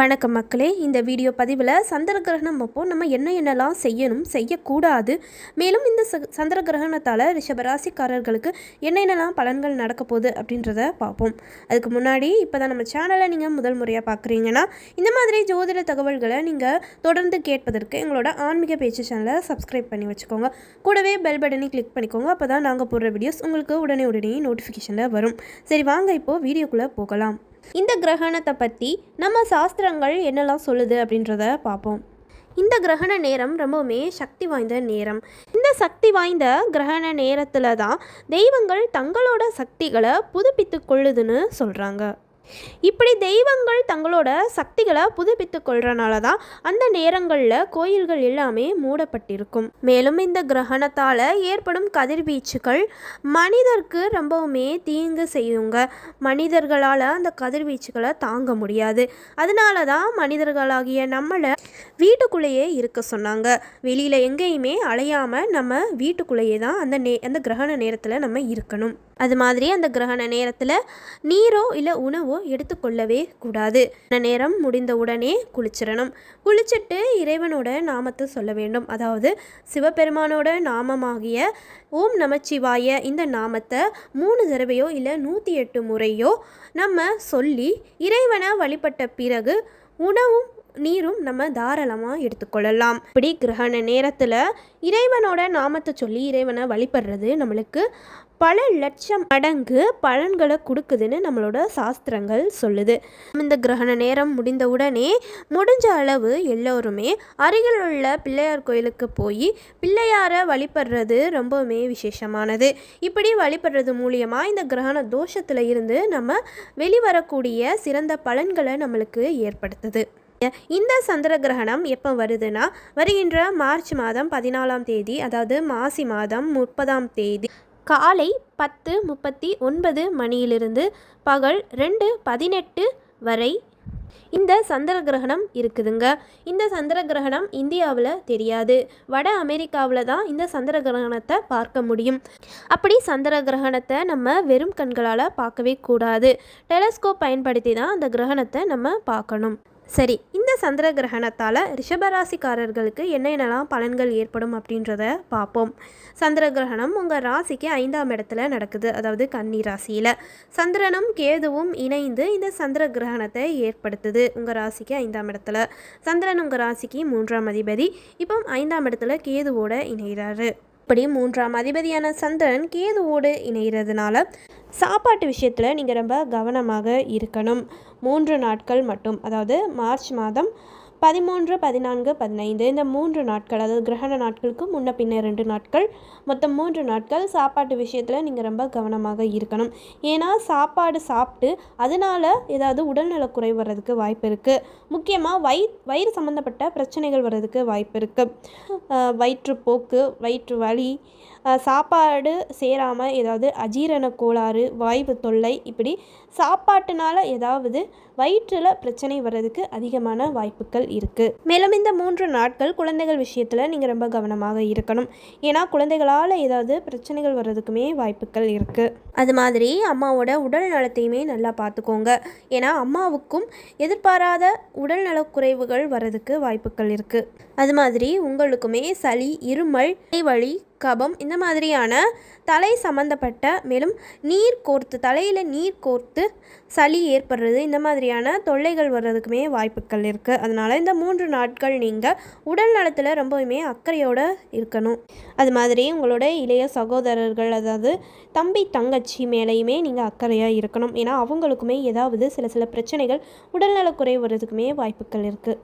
வணக்கம் மக்களே. இந்த வீடியோ பதிவில் சந்திர கிரகணம் அப்போ நம்ம என்ன என்னெல்லாம் செய்யணும் செய்யக்கூடாது. மேலும் இந்த ச- சந்திர கிரகணத்தால் ரிஷபராசிக்காரர்களுக்கு என்ன என்னெல்லாம் பலன்கள் நடக்க போகுது அப்படின்றத பார்ப்போம். அதுக்கு முன்னாடி இப்போ தான் நம்ம சேனலை நீங்கள் முதல் முறையாக பார்க்குறீங்கன்னா இந்த மாதிரி ஜோதிட தகவல்களை நீங்கள் தொடர்ந்து கேட்பதற்கு எங்களோட ஆன்மீக பேச்சு சேனலை சப்ஸ்கிரைப் பண்ணி வச்சுக்கோங்க. கூடவே பெல் பட்டனை கிளிக் பண்ணிக்கோங்க. அப்போ தான் நாங்கள் போடுற வீடியோஸ் உங்களுக்கு உடனே உடனே நோட்டிஃபிகேஷனில் வரும். சரி வாங்க இப்போது வீடியோக்குள்ளே போகலாம். இந்த கிரகணத்தை பற்றி நம்ம சாஸ்திரங்கள் என்னெல்லாம் சொல்லுது அப்படின்றத பார்ப்போம். இந்த கிரகண நேரம் ரொம்பவுமே சக்தி வாய்ந்த நேரம். இந்த சக்தி வாய்ந்த கிரகண நேரத்தில் தான் தெய்வங்கள் தங்களோட சக்திகளை புதுப்பித்து கொள்ளுதுன்னு சொல்கிறாங்க இப்படி தெய்வங்கள் தங்களோட சக்திகளை புதுப்பித்து கொள்றனால தான் அந்த நேரங்களில் கோயில்கள் எல்லாமே மூடப்பட்டிருக்கும். மேலும் இந்த கிரகணத்தால் ஏற்படும் கதிர்வீச்சுகள் மனிதருக்கு ரொம்பவுமே தீங்கு செய்யுங்க. மனிதர்களால் அந்த கதிர்வீச்சுகளை தாங்க முடியாது. அதனால தான் மனிதர்களாகிய நம்மளை வீட்டுக்குள்ளேயே இருக்க சொன்னாங்க. வெளியில் எங்கேயுமே அலையாமல் நம்ம வீட்டுக்குள்ளேயே தான் அந்த நே அந்த கிரகண நேரத்தில் நம்ம இருக்கணும். அது மாதிரி அந்த கிரகண நேரத்தில் நீரோ இல்லை உணவோ எடுத்துக்கொள்ளவே கூடாது. நேரம் முடிந்த உடனே குளிச்சிடணும். குளிச்சுட்டு இறைவனோட நாமத்தை சொல்ல வேண்டும். அதாவது சிவபெருமானோட நாமமாகிய ஓம் நமச்சிவாய இந்த நாமத்தை மூணு தடவையோ இல்லை நூற்றி எட்டு முறையோ நம்ம சொல்லி இறைவனை வழிபட்ட பிறகு உணவும் நீரும் நம்ம தாராளமாக எடுத்துக்கொள்ளலாம். இப்படி கிரகண நேரத்தில் இறைவனோட நாமத்தை சொல்லி இறைவனை வழிபடுறது நம்மளுக்கு பல லட்சம் மடங்கு பலன்களை கொடுக்குதுன்னு நம்மளோட சாஸ்திரங்கள் சொல்லுது. இந்த கிரகண நேரம் முடிந்த உடனே முடிஞ்ச அளவு எல்லோருமே அருகில் உள்ள பிள்ளையார் கோயிலுக்கு போய் பிள்ளையாரை வழிபடுறது ரொம்பவுமே விசேஷமானது. இப்படி வழிபடுறது மூலியமாக இந்த கிரகண தோஷத்தில் இருந்து நம்ம வெளிவரக்கூடிய சிறந்த பலன்களை நம்மளுக்கு ஏற்படுத்துது. இந்த சந்திர கிரகணம் எப்போ வருதுன்னா வருகின்ற மார்ச் மாதம் பதினாலாம் தேதி அதாவது மாசி மாதம் முப்பதாம் தேதி. காலை பத்து முப்பத்தி ஒன்பது மணியிலிருந்து பகல் ரெண்டு பதினெட்டு வரை இந்த சந்திர கிரகணம் இருக்குதுங்க. இந்த சந்திர கிரகணம் இந்தியாவில் தெரியாது. வட அமெரிக்காவில் தான் இந்த சந்திர கிரகணத்தை பார்க்க முடியும். அப்படி சந்திர கிரகணத்தை நம்ம வெறும் கண்களால் பார்க்கவே கூடாது. டெலஸ்கோப் பயன்படுத்தி தான் அந்த கிரகணத்தை நம்ம பார்க்கணும். சரி இந்த சந்திர கிரகணத்தால் ரிஷபராசிக்காரர்களுக்கு என்னென்னலாம் பலன்கள் ஏற்படும் அப்படின்றத பார்ப்போம். சந்திர கிரகணம் உங்கள் ராசிக்கு ஐந்தாம் இடத்துல நடக்குது. அதாவது கன்னி ராசியில். சந்திரனும் கேதுவும் இணைந்து இந்த சந்திர கிரகணத்தை ஏற்படுத்துது உங்கள் ராசிக்கு ஐந்தாம் இடத்துல. சந்திரன் உங்கள் ராசிக்கு மூன்றாம் அதிபதி. இப்போ ஐந்தாம் இடத்துல கேதுவோட இணைகிறாரு. அப்படி மூன்றாம் அதிபதியான சந்திரன் கேதுவோடு இணைகிறதுனால சாப்பாட்டு விஷயத்தில் நீங்கள் ரொம்ப கவனமாக இருக்கணும். மூன்று நாட்கள் மட்டும் அதாவது மார்ச் மாதம் பதிமூன்று பதினான்கு பதினைந்து இந்த மூன்று நாட்கள் அதாவது கிரகண நாட்களுக்கு முன்ன பின்ன ரெண்டு நாட்கள். மொத்தம் மூன்று நாட்கள் சாப்பாட்டு விஷயத்தில் நீங்கள் ரொம்ப கவனமாக இருக்கணும். ஏன்னா சாப்பாடு சாப்பிட்டு அதனால் ஏதாவது உடல்நலக்குறை வர்றதுக்கு வாய்ப்பு இருக்குது முக்கியமாக வயி வயிறு சம்மந்தப்பட்ட பிரச்சனைகள் வர்றதுக்கு வாய்ப்பு இருக்குது வயிற்றுப்போக்கு வயிற்று வலி சாப்பாடு சேராமல் ஏதாவது அஜீரண கோளாறு வாய்வு தொல்லை இப்படி சாப்பாட்டுனால ஏதாவது வயிற்றில் பிரச்சனை வர்றதுக்கு அதிகமான வாய்ப்புகள் இருக்குது மேலும் இந்த மூன்று நாட்கள் குழந்தைகள் விஷயத்தில் நீங்கள் ரொம்ப கவனமாக இருக்கணும். ஏன்னா குழந்தைகளால் ஏதாவது பிரச்சனைகள் வர்றதுக்குமே வாய்ப்புகள் இருக்குது அது மாதிரி அம்மாவோட உடல் நலத்தையுமே நல்லா பார்த்துக்கோங்க ஏன்னா அம்மாவுக்கும் எதிர்பாராத உடல்நலக் குறைவுகள் வர்றதுக்கு வாய்ப்புகள் இருக்குது அது மாதிரி உங்களுக்குமே சளி இருமல் வலி கபம் இந்த மாதிரியான தலை சம்மந்தப்பட்ட மேலும் நீர் கோர்த்து தலையில் நீர் கோர்த்து சளி ஏற்படுறது இந்த மாதிரியான தொல்லைகள் வர்றதுக்குமே வாய்ப்புகள் இருக்குது அதனால் இந்த மூன்று நாட்கள் நீங்கள் உடல் நலத்தில் ரொம்பவுமே அக்கறையோடு இருக்கணும். அது மாதிரி உங்களோட இளைய சகோதரர்கள் அதாவது தம்பி தங்கச்சி மேலேயுமே நீங்கள் அக்கறையாக இருக்கணும். ஏன்னா அவங்களுக்குமே ஏதாவது சில சில பிரச்சனைகள் உடல்நலக்குறை வர்றதுக்குமே வாய்ப்புகள் இருக்குது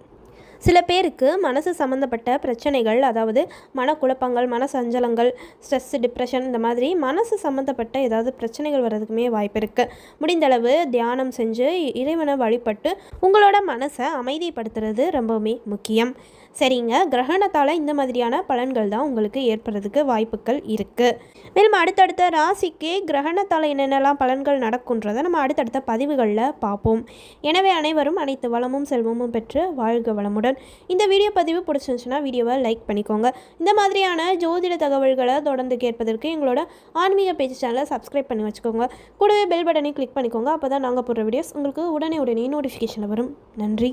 சில பேருக்கு மனசு சம்மந்தப்பட்ட பிரச்சனைகள் அதாவது மனக்குழப்பங்கள் மன சஞ்சலங்கள் ஸ்ட்ரெஸ் டிப்ரெஷன் இந்த மாதிரி மனசு சம்மந்தப்பட்ட ஏதாவது பிரச்சனைகள் வர்றதுக்குமே வாய்ப்பு இருக்குது முடிந்தளவு தியானம் செஞ்சு இறைவனை வழிபட்டு உங்களோட மனசை அமைதிப்படுத்துறது ரொம்பவுமே முக்கியம். சரிங்க. கிரகணத்தால் இந்த மாதிரியான பலன்கள் தான் உங்களுக்கு ஏற்படுறதுக்கு வாய்ப்புகள் இருக்குது மேலும் அடுத்தடுத்த ராசிக்கு கிரகணத்தால் என்னென்னலாம் பலன்கள் நடக்குன்றதை நம்ம அடுத்தடுத்த பதிவுகளில் பார்ப்போம். எனவே அனைவரும் அனைத்து வளமும் செல்வமும் பெற்று வாழ்க வளமுடன். இந்த வீடியோ பதிவு பிடிச்சிருந்துச்சுன்னா வீடியோவை லைக் பண்ணிக்கோங்க. இந்த மாதிரியான ஜோதிட தகவல்களை தொடர்ந்து கேட்பதற்கு எங்களோட ஆன்மீக பேஜ் சேனலை சப்ஸ்கிரைப் பண்ணி வச்சுக்கோங்க. கூடவே பெல் பட்டனை கிளிக் பண்ணிக்கோங்க. அப்போ தான் நாங்கள் போடுற வீடியோஸ் உங்களுக்கு உடனே உடனே நோட்டிஃபிகேஷனில் வரும். நன்றி.